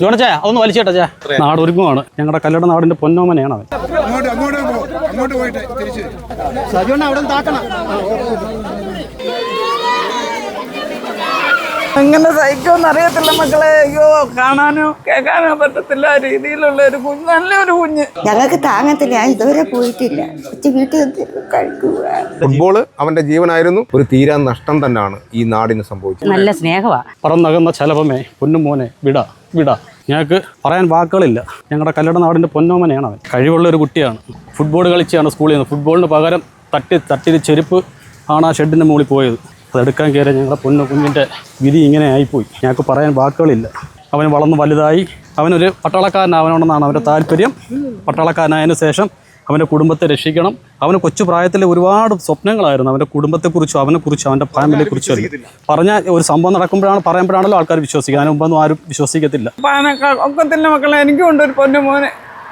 ജോണച്ചേ അതൊന്ന് വലിച്ചേട്ടാ ചേ നാട് ഒരുങ്ങുവാണ്. ഞങ്ങളുടെ കല്ലട നാടിന്റെ പൊന്നോമനയാണ് അവൻ. അങ്ങോട്ട് അങ്ങോട്ട് പോ അങ്ങോട്ട് അവിടെ എങ്ങനെ സഹിക്കുമെന്ന് അറിയത്തില്ല മക്കളെ. അയ്യോ കാണാനോ കേൾക്കാനോ പറ്റത്തില്ല. ആ രീതിയിലുള്ള ഒരു കുഞ്ഞ് നല്ലൊരു കുഞ്ഞ്. ഞങ്ങൾക്ക് താങ്ങത്തില്ല. ഞാൻ ഇതുവരെ പോയിട്ടില്ല. വീട്ടിൽ ഫുട്ബോൾ അവന്റെ ജീവനായിരുന്നു. ഒരു തീരാ നഷ്ടം തന്നെയാണ് ഈ നാടിന് സംഭവിച്ചത്. നല്ല സ്നേഹമാണ് പറന്നകന്ന ചലപമേ പൊന്നുമോനെ വിട വിട. ഞങ്ങൾക്ക് പറയാൻ വാക്കുകളില്ല. ഞങ്ങളുടെ കല്ലട നാടിന്റെ പൊന്നോമനയാണ് അവൻ. കഴിവുള്ള ഒരു കുട്ടിയാണ്. ഫുട്ബോൾ കളിച്ചാണ് സ്കൂളിൽ നിന്ന്. ഫുട്ബോളിന് പകരം തട്ടി തട്ടി ചെരുപ്പ് ആണ് ആ ഷെഡിന്റെ മുകളിൽ പോയത്. അതെടുക്കാൻ കയറിയ ഞങ്ങളുടെ പൊന്നു കുഞ്ഞിന്റെ വിധി ഇങ്ങനെ ആയിപ്പോയി. ഞങ്ങൾക്ക് പറയാൻ വാക്കുകളില്ല. അവൻ വളർന്ന് വലുതായി. അവനൊരു പട്ടാളക്കാരനാവണമെന്നാണ് അവന്റെ താല്പര്യം. പട്ടാളക്കാരനായതിനു ശേഷം അവന്റെ കുടുംബത്തെ രക്ഷിക്കണം. അവന് കൊച്ചു പ്രായത്തിലെ ഒരുപാട് സ്വപ്നങ്ങളായിരുന്നു. അവന്റെ കുടുംബത്തെക്കുറിച്ചും അവനെക്കുറിച്ചും അവന്റെ ഫാമിലിയെക്കുറിച്ചും അറിയും പറഞ്ഞാൽ ഒരു സംഭവം നടക്കുമ്പോഴാണ് പറയുമ്പോഴാണല്ലോ ആൾക്കാർ വിശ്വസിക്കുക അതിന് ആരും വിശ്വസിക്കത്തില്ല. തന്നെ മക്കളെ. എനിക്കും ഉണ്ട് ഒരു പൊന്നു മോനെ.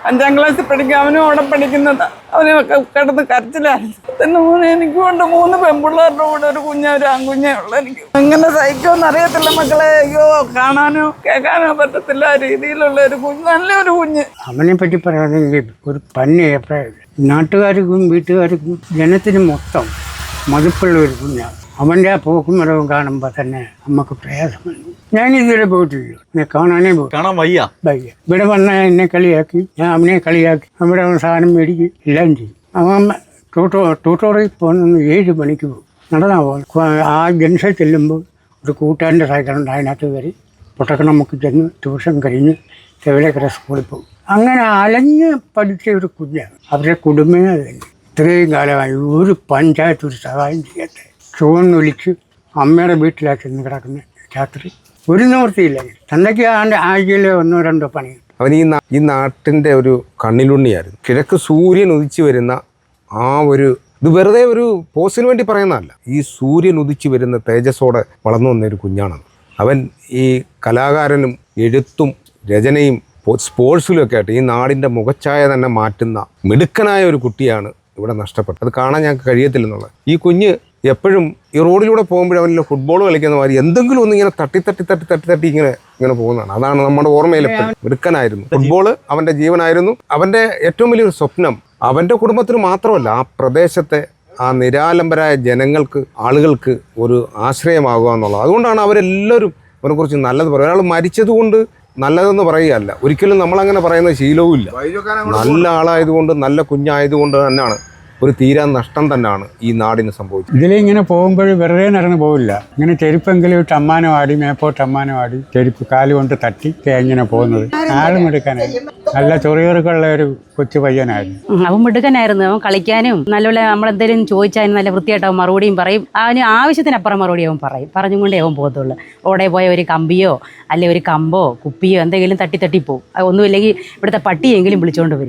അഞ്ചാം ക്ലാസ്സിൽ പഠിക്കും അവനും അവിടെ പഠിക്കുന്നത്. അവനൊക്കെ കിടന്ന് കരച്ചിലായിരുന്നു. എനിക്ക് കൊണ്ട് മൂന്ന് പെൺപിള്ളേരുടെ കൂടെ ഒരു കുഞ്ഞ ഒരു ആൺകുഞ്ഞേ ഉള്ളു എനിക്ക്. എങ്ങനെ സഹിക്കുമെന്ന് അറിയത്തില്ല മക്കളെ. അയ്യോ കാണാനോ കേൾക്കാനോ പറ്റത്തില്ല ആ രീതിയിലുള്ള ഒരു കുഞ്ഞ് നല്ലൊരു കുഞ്ഞ്. അവനെ പറ്റി പറയുകയാണെങ്കിൽ ഒരു പന്നി നാട്ടുകാർക്കും വീട്ടുകാർക്കും ജനത്തിന് മൊത്തം മതിപ്പുള്ള ഒരു കുഞ്ഞാണ് അവന്റെ ആ പോക്കും വരവും കാണുമ്പോൾ തന്നെ നമുക്ക് പ്രയാസമാണ് ഞാൻ ഇതുവരെ പോയിട്ടില്ല. എന്നെ കാണാനേ പോയി കാണാൻ വയ്യ? വയ്യ. ഇവിടെ വന്ന എന്നെ കളിയാക്കി ഞാൻ അവനെ കളിയാക്കി. അവിടെ അവൻ സാധനം മേടിക്കും എല്ലാം ചെയ്യും. അവൻ ടൂട്ടോ ടൂട്ടോറിൽ പോകുന്ന ഏഴ് മണിക്ക് പോകും. നടന്നാ പോകും ആ ജംഗ്ഷൻ ചെല്ലുമ്പോൾ ഒരു കൂട്ടുകാരന്റെ സൈക്കിളുണ്ട് അതിനകത്ത് കയറി പൊട്ടക്കണമുക്ക് ചെന്ന് ട്യൂഷൻ കഴിഞ്ഞ് ചെവിലേക്കര സ്കൂളിൽ പോകും. അങ്ങനെ അലഞ്ഞ് പഠിച്ച ഒരു കുഞ്ഞാണ്. അവരുടെ കുടുംബമേ അത് തന്നെ ഇത്രയും കാലമായി ഒരു പഞ്ചായത്ത് ഒരു സഹായം ചെയ്യാത്ത ചുവന്നൊലിച്ച് അമ്മയുടെ വീട്ടിലാണ് ചെന്ന് കിടക്കുന്ന രാത്രി ഒരു നിവൃത്തിയില്ല. തന്നയ്ക്ക് ആണ്ട് ആഴ്ചയിൽ ഒന്നോ രണ്ടോ പണി. അവൻ ഈ ഈ നാട്ടിന്റെ ഒരു കണ്ണിലുണ്ണിയായിരുന്നു. കിഴക്ക് സൂര്യൻ ഉദിച്ചു വരുന്ന ആ ഒരു ഇത് വെറുതെ ഒരു പോസ്റ്റിന് വേണ്ടി പറയുന്നതല്ല. ഈ സൂര്യൻ ഉദിച്ചു വരുന്ന തേജസ്സോടെ വളർന്നു വന്ന ഒരു കുഞ്ഞാണ് അവൻ ഈ കലാകാരനും എഴുത്തും രചനയും പോ- സ്പോർട്സിലും ഒക്കെ ആയിട്ട് ഈ നാടിന്റെ മുഖച്ഛായ തന്നെ മാറ്റുന്ന മിടുക്കനായ ഒരു കുട്ടിയാണ് ഇവിടെ നഷ്ടപ്പെട്ടത്. അത് കാണാൻ ഞങ്ങൾക്ക് കഴിയത്തില്ലെന്നുള്ളത്. ഈ കുഞ്ഞ് എപ്പോഴും ഈ റോഡിലൂടെ പോകുമ്പോഴും അവനിൽ ഫുട്ബോൾ കളിക്കുന്ന മാതിരി എന്തെങ്കിലും ഒന്ന് ഇങ്ങനെ തട്ടി തട്ടി തട്ടി തട്ടി തട്ടി ഇങ്ങനെ ഇങ്ങനെ പോകുന്നതാണ്. അതാണ് നമ്മുടെ ഓർമ്മയിൽ എപ്പോഴും. മിടുക്കനായിരുന്നു. ഫുട്ബോൾ അവന്റെ ജീവനായിരുന്നു. അവന്റെ ഏറ്റവും വലിയൊരു സ്വപ്നം അവന്റെ കുടുംബത്തിന് മാത്രമല്ല ആ പ്രദേശത്തെ ആ നിരാലംബരായ ജനങ്ങൾക്ക് ആളുകൾക്ക് ഒരു ആശ്രയമാകുക എന്നുള്ളത്. അതുകൊണ്ടാണ് അവരെല്ലാവരും അവനെക്കുറിച്ച് നല്ലത് പറയുക. ഒരാൾ മരിച്ചതുകൊണ്ട് നല്ലതെന്ന് പറയുകയല്ല. ഒരിക്കലും നമ്മളങ്ങനെ പറയുന്ന ശീലവും ഇല്ല നല്ല ആളായതുകൊണ്ട് നല്ല കുഞ്ഞായതുകൊണ്ട് തന്നെയാണ് ഒരു തീരാ നഷ്ടം തന്നെയാണ് ഈ നാടിന് സംഭവിച്ചത്. ഇതിലിങ്ങനെ പോകുമ്പോൾ വെറുതെ നടന്ന് പോവില്ല. ഇങ്ങനെ ചെരുപ്പെങ്കിലും ഇട്ട് അമ്മാനം ആടി മേപ്പോട്ട് അമ്മാനം ആടി ചെരുപ്പ് കാൽ കൊണ്ട് തട്ടി ഇങ്ങനെ പോകുന്നത്. ആളും എടുക്കാനായി നല്ല ചൊറിയറുകളുള്ള ഒരു കൊച്ചു പയ്യനായിരുന്നു. അവൻ മിടുക്കനായിരുന്നു. അവൻ കളിക്കാനും നല്ലപോലെ നമ്മളെന്തെങ്കിലും ചോദിച്ചാൽ നല്ല വൃത്തിയായിട്ട് അവൻ മറുപടിയും പറയും. അവന് ആവശ്യത്തിനപ്പുറം മറുപടി അവൻ പറയും. പറഞ്ഞുകൊണ്ടേ അവൻ പോകത്തുള്ളൂ. ഓടെ പോയ ഒരു കമ്പിയോ അല്ലെ ഒരു കമ്പോ കുപ്പിയോ എന്തെങ്കിലും തട്ടി തട്ടി പോകും ഒന്നുമില്ലെങ്കിൽ ഇവിടുത്തെ പട്ടിയെങ്കിലും വിളിച്ചുകൊണ്ട് വരും.